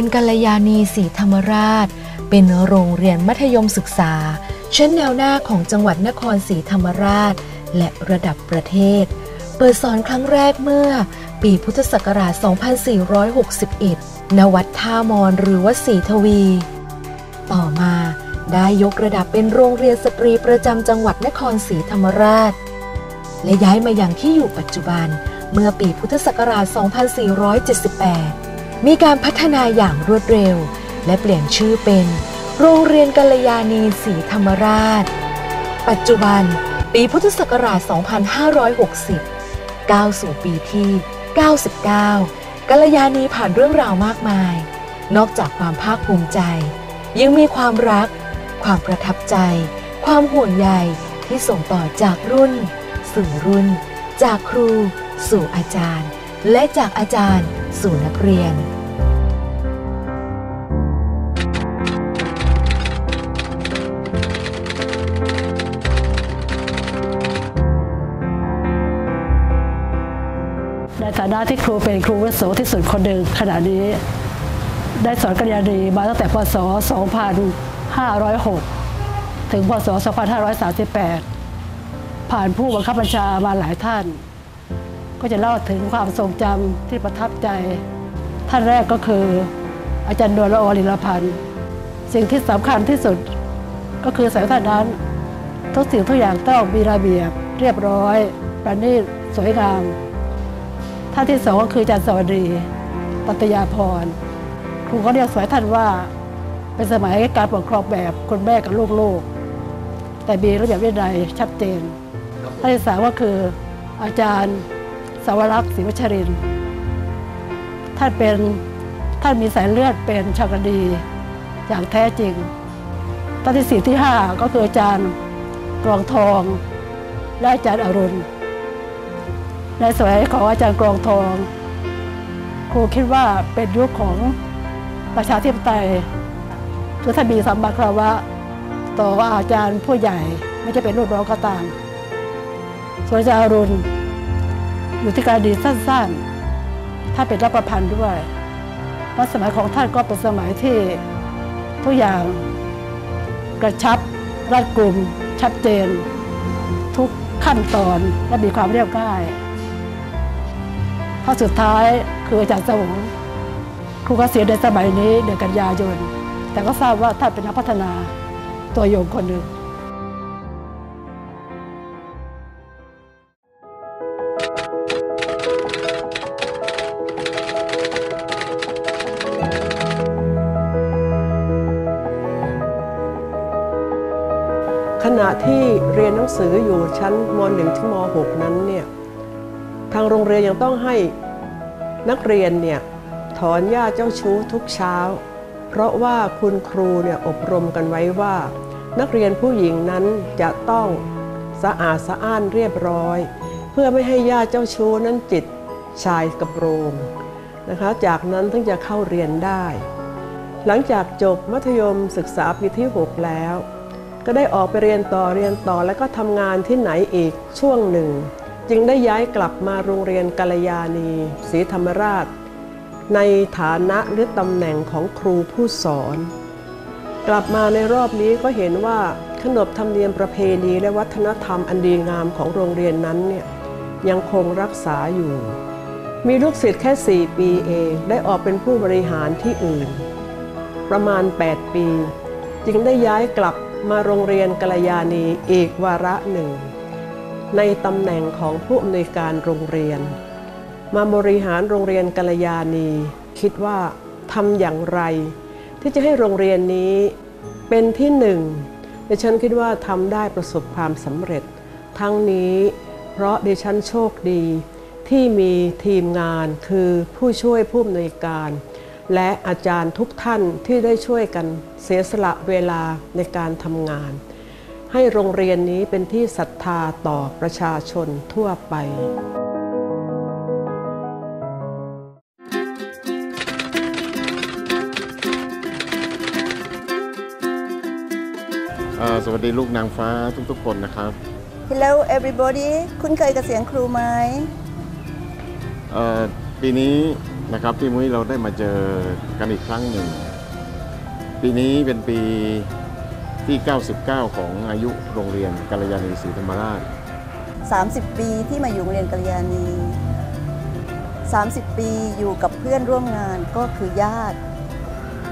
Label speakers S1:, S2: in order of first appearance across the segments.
S1: เรียนกัลยาณีศรีธรรมราช เป็นโรงเรียนมัธยมศึกษา ชั้นแนวหน้าของจังหวัดนครศรีธรรมราช และระดับประเทศ เปิดสอนครั้งแรกเมื่อ ปีพุทธศักราช 2461 ณ วัดท่ามอนหรือวัดศรีทวี ต่อมาได้ยกระดับเป็นโรงเรียนสตรีประจำจังหวัดนครศรีธรรมราช และย้ายมาอย่างที่อยู่ปัจจุบันเมื่อปีพุทธศักราช 2478 มีการพัฒนาอย่างรวดเร็ว และเปลี่ยนชื่อเป็น โรงเรียนกัลยาณีศรีธรรมราช ปัจจุบัน ปีพุทธศักราช 2560 ก้าวสู่ปีที่ 99 กัลยาณีผ่านเรื่องราวมากมาย นอกจากความภาคภูมิใจ ยังมีความรัก ความประทับใจ ความห่วงใยที่ส่งต่อจากรุ่น สู่รุ่น จากครู สู่อาจารย์ และจากอาจารย์สู่นักเรียน
S2: ในฐานะที่ครูเป็นครูวุโสที่สุดคนหนึ่งขณะนี้ ได้สอนกัญญาณีมาตั้งแต่พศ 2506 ถึงพศ 2538 ผ่านผู้บังคับบัญชามาหลายท่าน ก็จะเล่าถึงความทรงจำที่ประทับใจ ท่านแรกก็คืออาจารย์ดวงละออลิลพันธ์สิ่งที่สำคัญที่สุดก็คือสายท่านนั้น ทุกสิ่งทุกอย่างต้องมีระเบียบ เรียบร้อยประณีตสวยงามท่านที่สองก็คืออาจารย์สวัสดีปัตยาพรครูก็เรียกสวยท่านว่า เป็นสมัยการปกครองแบบคนแม่กับลูกๆแต่มีระเบียบวินัยชัดเจนท่านที่สามก็คืออาจารย์ วรักษ์ศรีวัชริน ท่านเป็นท่านมีสายเลือดเป็นชาวกดีอย่างแท้จริงท่านที่สี่ที่ห้าก็คืออาจารย์กรองทอง และอาจารย์อรุณ ในสมัยของอาจารย์กรองทอง ครูคิดว่าเป็นยุคของประชาธิปไตยคือถ้ามีสัมมาคารวะต่ออาจารย์ผู้ใหญ่ไม่จะเป็นรุ่นน้องก็ตามส่วนอาจารย์อรุณ อยู่ที่การดีสั้นๆ ถ้าเป็นรับประพันธ์ด้วยและสมัยของท่านก็เป็นสมัยที่ทุกอย่างกระชับรัดกลุ่ม ชัดเจน ทุกขั้นตอนและมีความเรียบง่ายข้อสุดท้ายคืออาจารย์สวงครูเกษียณในสมัยนี้เดือนกันยายนแต่ก็ทราบว่าท่านเป็นนักพัฒนาตัวโยงคนหนึ่ง
S3: ที่เรียนหนังสืออยู่ชั้นม .1 ถึงม .6 นั้นเนี่ยทางโรงเรียนยังต้องให้นักเรียนเนี่ยถอนหญ้าเจ้าชู้ทุกเช้า เพราะว่าคุณครูเนี่ยอบรมกันไว้ว่า นักเรียนผู้หญิงนั้นจะต้องสะอาดสะอ้านเรียบร้อย เพื่อไม่ให้หญ้าเจ้าชู้นั้นจิตชายกระโปรงนะคะจากนั้นถึงจะเข้าเรียนได้ หลังจากจบมัธยมศึกษาปีที่ 6 แล้ว ก็ได้ออกไปเรียนต่อเรียนต่อแล้วก็ทำงานที่ไหนอีกช่วงหนึ่ง จึงได้ย้ายกลับมาโรงเรียนกัลยาณีศรีธรรมราช ในฐานะหรือตำแหน่งของครูผู้สอน กลับมาในรอบนี้ก็เห็นว่าขนบธรรมเนียมประเพณีและวัฒนธรรมอันดีงามของโรงเรียนนั้นเนี่ยยังคงรักษาอยู่ มีลูกศิษย์แค่ 4 ปีเองได้ออกเป็นผู้บริหารที่อื่น ประมาณ 8 ปี จึงได้ย้ายกลับ มาโรงเรียนกัลยาณีอีกวาระหนึ่ง ในตำแหน่งของผู้อำนวยการโรงเรียน มาบริหารโรงเรียนกัลยาณี คิดว่าทำอย่างไร ที่จะให้โรงเรียนนี้เป็นที่หนึ่งดิฉันคิดว่าทำได้ประสบความสำเร็จ ทั้งนี้เพราะดิฉันโชคดีที่มีทีมงานคือผู้ช่วยผู้อำนวยการ และอาจารย์ทุกท่านที่ได้ช่วยกันเสียสละเวลาในการทำงาน ให้โรงเรียนนี้เป็นที่ศรัทธาต่อประชาชนทั่วไป
S4: เอ่อสวัสดีลูกนางฟ้าทุกๆคนนะครับ
S5: Hello everybody คุ้นเคยกับเสียงครูไหม
S4: เอ่อปีนี้ นะครับที่มุ้ยเราได้มาเจอกันอีกครั้งหนึ่ง ปีนี้เป็นปีที่ 99 ของอายุโรงเรียนกัลยาณีศรีธรรมราช
S5: 30 ปีที่มาอยู่โรงเรียนกัลยาณี 30 ปีอยู่กับเพื่อนร่วมงานก็คือญาติ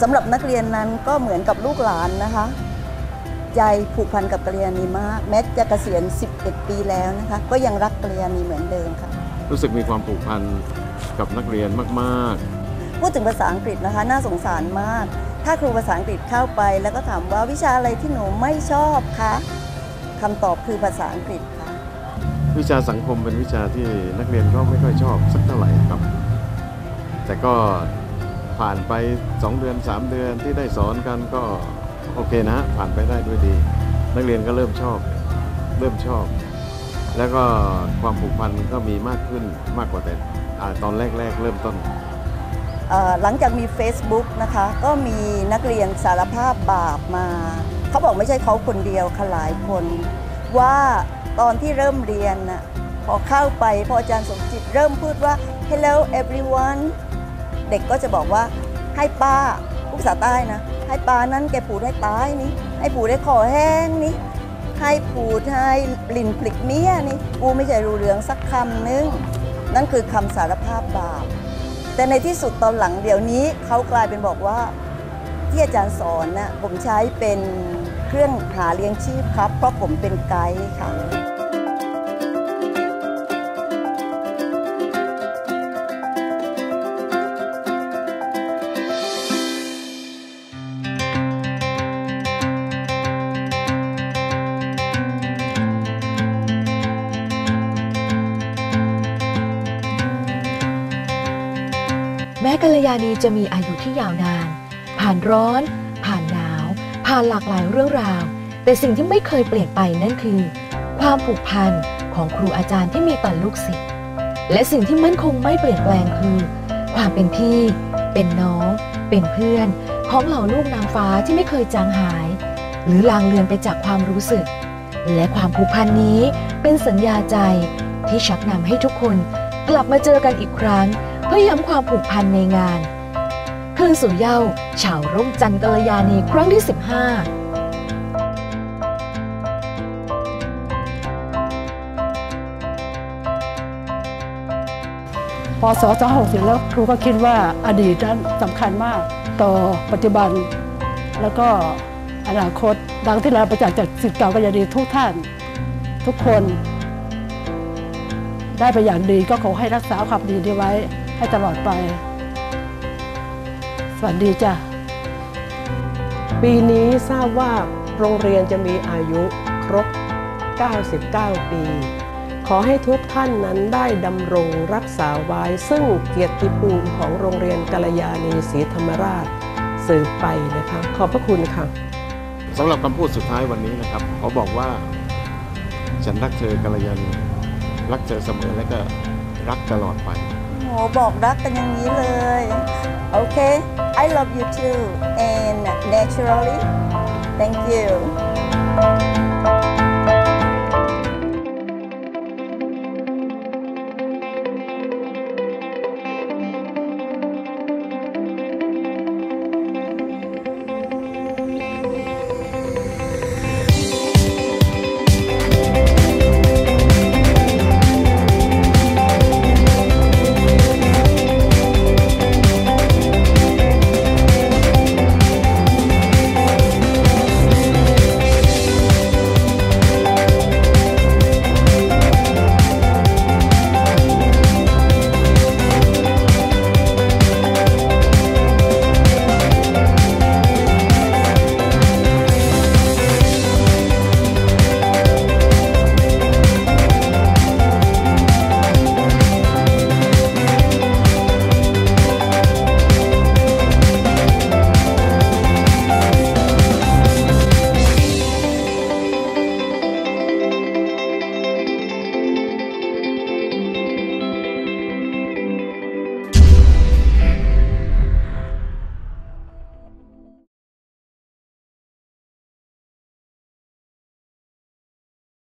S5: สำหรับนักเรียนนั้นก็เหมือนกับลูกหลานนะคะ ใจผูกพันกับกัลยาณีมาก แม้จะเกษียณ 11 ปีแล้วนะคะ ก็ยังรักกัลยาณีเหมือนเดิมค่ะ
S4: รู้สึกมีความผูกพันกับนักเรียนมาก
S5: พูดถึงภาษาอังกฤษนะคะน่าสงสารมาก ถ้าครูภาษาอังกฤษเข้าไป แล้วก็ถามว่าวิชาอะไรที่หนูไม่ชอบคะคำตอบคือภาษาอังกฤษค่ะ
S4: ๆ วิชาสังคมเป็นวิชาที่นักเรียนก็ไม่ค่อยชอบสักเท่าไหร่ครับ แต่ก็ผ่านไป 2 เดือน 3 เดือนที่ได้สอนกันก็โอเคนะ ผ่านไปได้ด้วยดี นักเรียนก็เริ่มชอบ เริ่มชอบ แล้วก็ความผูกพันก็มีมากขึ้นมากกว่าแต่อตอนแรก ๆ เริ่มต้น
S5: หลังจากมี Facebook นะคะ ก็มีนักเรียนสารภาพบาปมา เขาบอกไม่ใช่เขาคนเดียวค่ะหลายคน ว่าตอนที่เริ่มเรียนน่ะพอเข้าไปพออาจารย์สมจิตเริ่มพูดว่า hello everyone เด็กก็จะบอกว่าให้ป้าพูดภาษาใต้นะ ให้ป้านั้นแกปูดให้ตายนี่ให้ปูดให้คอแห้งนี่ ให้ปูดให้ลินปลิกเมียนี่กูไม่ใช่รู้เรื่องสักคำนึง นั่นคือคำสารภาพบาป แต่ในที่สุดตอนหลังเดี๋ยวนี้เขากลายเป็นบอกว่าที่อาจารย์สอนน่ะผมใช้เป็นเครื่องหาเลี้ยงชีพครับ เพราะผมเป็นไกด์ค่ะ
S1: กัลยาณีจะมีอายุที่ยาวนาน ผ่านร้อน ผ่านหนาว ผ่านหลากหลายเรื่องราว แต่สิ่งที่ไม่เคยเปลี่ยนไปนั่นคือ ความผูกพันของครูอาจารย์ที่มีต่อลูกศิษย์และสิ่งที่มั่นคงไม่เปลี่ยนแปลงคือ ความเป็นพี่ เป็นน้อง เป็นเพื่อน ของเหล่าลูกนางฟ้าที่ไม่เคยจางหาย หรือลางเลือนไปจากความรู้สึก และความผูกพันนี้เป็นสัญญาใจที่ชักนำให้ทุกคนกลับมาเจอกันอีกครั้ง เพื่อย้ำความผูกพันในงาน คืนสู่เย้าชาวร่มจันทร์กัลยาณีครั้งที่ 15
S2: พอส260แล้วครูก็คิดว่าอดีตนั้นสำคัญมากต่อปัจจุบัน แล้วก็อนาคตดังที่เราประจักษ์จากสิทธิ์เก่ากัลยาณีทุกท่าน ทุกคน ได้ไปอย่างดีก็ขอให้รักษาความดีนี้ไว้ ให้ตลอดไป สวัสดีจ้ะ
S3: ปีนี้ทราบว่าโรงเรียนจะมีอายุครบ 99 ปี ขอให้ทุกท่านนั้นได้ดำรงรักษาไว้ ซึ่งเกียรติภูมิของโรงเรียนกัลยาณีศรีธรรมราชสืบไปนะคะ ขอบพระคุณค่ะ
S4: สำหรับคำพูดสุดท้ายวันนี้นะครับเขาบอกว่า ฉันรักเธอกัลยาณีรักเธอเสมอและก็รักตลอดไป
S5: โหบอกรักกันอย่างนี้เลย โอเค I love you too and naturally thank you